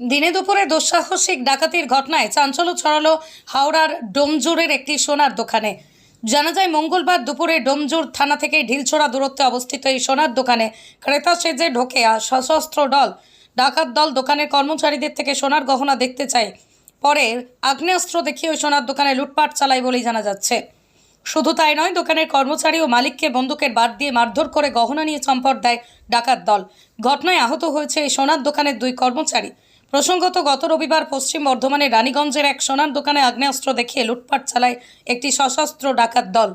দিনে দুপুরে দুঃসাহসিক ডাকাতির ঘটনায় চাঞ্চল্য ছড়ালো হাওড়ার ডোমজুরের একটি সোনার দোকানে। জানা যায়, মঙ্গলবার দুপুরে ডোমজুর থানা থেকে ঢিলছোড়া দূরত্বে অবস্থিত এই সোনার দোকানে ক্রেতা সেজে ঢোকে আর সশস্ত্র দল, ডাকাত দল দোকানের কর্মচারীদের থেকে সোনার গহনা দেখতে চায়। পরে আগ্নেয়াস্ত্র দেখিয়ে ওই সোনার দোকানে লুটপাট চালায় বলেই জানা যাচ্ছে। শুধু তাই নয়, দোকানের কর্মচারী ও মালিককে বন্দুকের বাদ দিয়ে মারধর করে গহনা নিয়ে চম্পট দেয় ডাকাত দল। ঘটনায় আহত হয়েছে এই সোনার দোকানের দুই কর্মচারী। প্রসঙ্গত, গত রবিবার পশ্চিম বর্ধমানের রানীগঞ্জের এক সোনার দোকানে আগ্নেয়াস্ত্র দেখিয়ে লুটপাট চালায় একটি সশস্ত্র ডাকাত দল।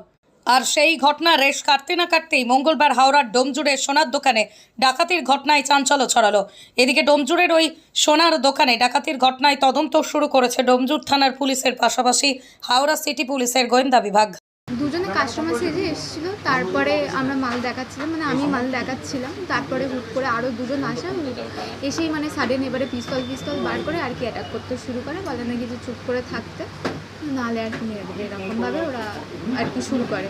আর সেই ঘটনা রেশ কাটতে না কাটতেই মঙ্গলবার হাওড়ার ডোমজুড়ে সোনার দোকানে ডাকাতির ঘটনায় চাঞ্চল্য ছড়ালো। এদিকে ডোমজুড়ের ওই সোনার দোকানে ডাকাতির ঘটনায় তদন্ত শুরু করেছে ডোমজুর থানার পুলিশের পাশাপাশি হাওড়া সিটি পুলিশের গোয়েন্দা বিভাগ। দুজনে কাস্টমার সেজে এসেছিল, তারপরে আমরা মাল দেখাচ্ছিলাম মানে আমি মাল দেখাচ্ছিলাম, তারপরে হুট করে আরও দুজন আসা এসেই মানে সাডেন এবারে পিস্তল পিস্তল বার করে আর কি অ্যাটাক করতে শুরু করে, বলে নাকি যে চুপ করে থাকতে। নাহলে আর কি মেরে এরকমভাবে ওরা আর কি শুরু করে।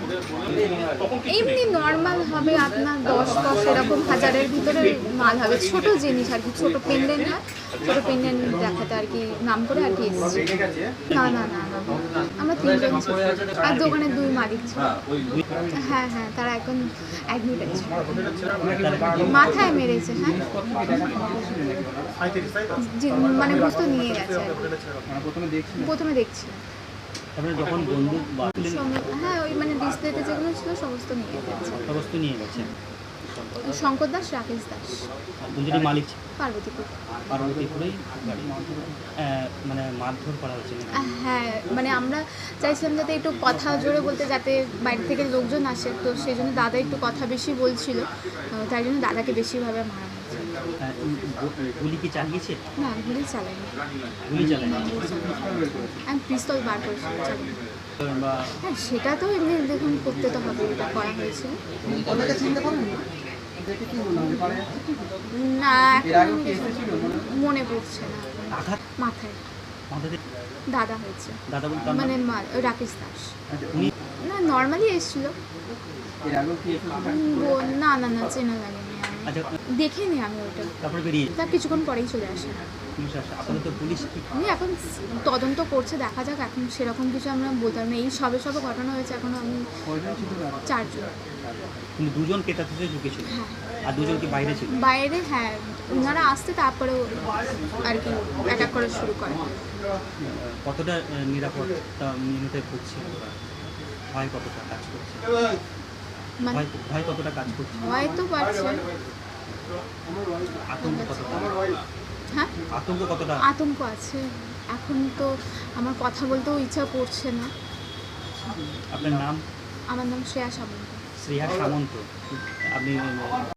এমনি নর্মাল হবে আপনার দশ দশ, এরকম হাজারের ভিতরে মাল হবে। ছোট জিনিস আর কি, ছোট পেন্ডেন্ট হয় ছোট পেন্ডেন্ট দেখাতে আর কি, নাম করে আর কি এসেছি। না না না না আমরা তিনজন আর দোকানের দুই মালিক ছিল। হ্যাঁ হ্যাঁ তারা এখন অ্যাডমিট আছে। মাথায় মেরেছে হ্যাঁ? মানে বুঝতে নিয়ে গেছে। প্রথমে দেখছি। তারপরে যখন বন্দুক বাতিলেন হ্যাঁ ওই মানে ডিসপ্লেতে যেগুলো ছিল সমস্ত নিয়ে গেছে। সমস্ত নিয়ে গেছে। শঙ্কর দাস রাকেশ দাস। দুজনই মালিক পার্বতীপুর। পার্বতীপুরেই গাড়ি। মানে মারধর করা হচ্ছে হ্যাঁ মানে আমরা চাইছিলাম যাতে একটু কথা জোরে বলতে যাতে বাইরে থেকে লোকজন আসে। তো সেই জন্য দাদা একটু কথা বেশি বলছিল। তাই জন্য দাদাকে বেশিভাবে মারা হয়েছে গুলি কি চালিয়েছে? না গুলি চালাইনি গুলি চালায় আমি পিস্তল বার করেছিলাম হ্যাঁ সেটা তো এমনি দেখুন করতে তো হবে এটা করা হয়েছে। না? এখন মনে? পড়ছে না। আঘাত? মাথায়। দাদা হয়েছে। দাদা বলতে তার মানে মানে রাকেশ দাস। না নর্মালি এসেছিল। না না না চেনা লাগেনি আচ্ছা দেখিনি আমি ওটা। তারপরে বেরিয়ে তার কিছুক্ষণ পরেই চলে আসে। পুলিশ আসে। আপাতত পুলিশ কি আমি এখন তদন্ত করছে দেখা যাক এখন সেরকম কিছু আমরা বলতে পারব এই সবে সবে ঘটনা হয়েছে এখন আমি চারজন। কিন্তু দুজন কেটা থেকে ঢুকেছিল হ্যাঁ। আর দুজন কি বাইরে ছিল? বাইরে হ্যাঁ। ওনারা আসতে তারপরে আর কি অ্যাটাক করা শুরু করে। কতটা নিরাপত্তা ভয় কতটা কাজ করছে? ভয় ভয় কতটা কাজ করছে? হয়তো পারছে আতঙ্ক কতটা? হ্যাঁ? আতঙ্ক কতটা? আতঙ্ক আছে। এখন তো আমার কথা বলতেও ইচ্ছা করছে না। আপনার নাম? আমার নাম শ্রেয়া সামন্ত। শ্রেয়া সামন্ত। আপনি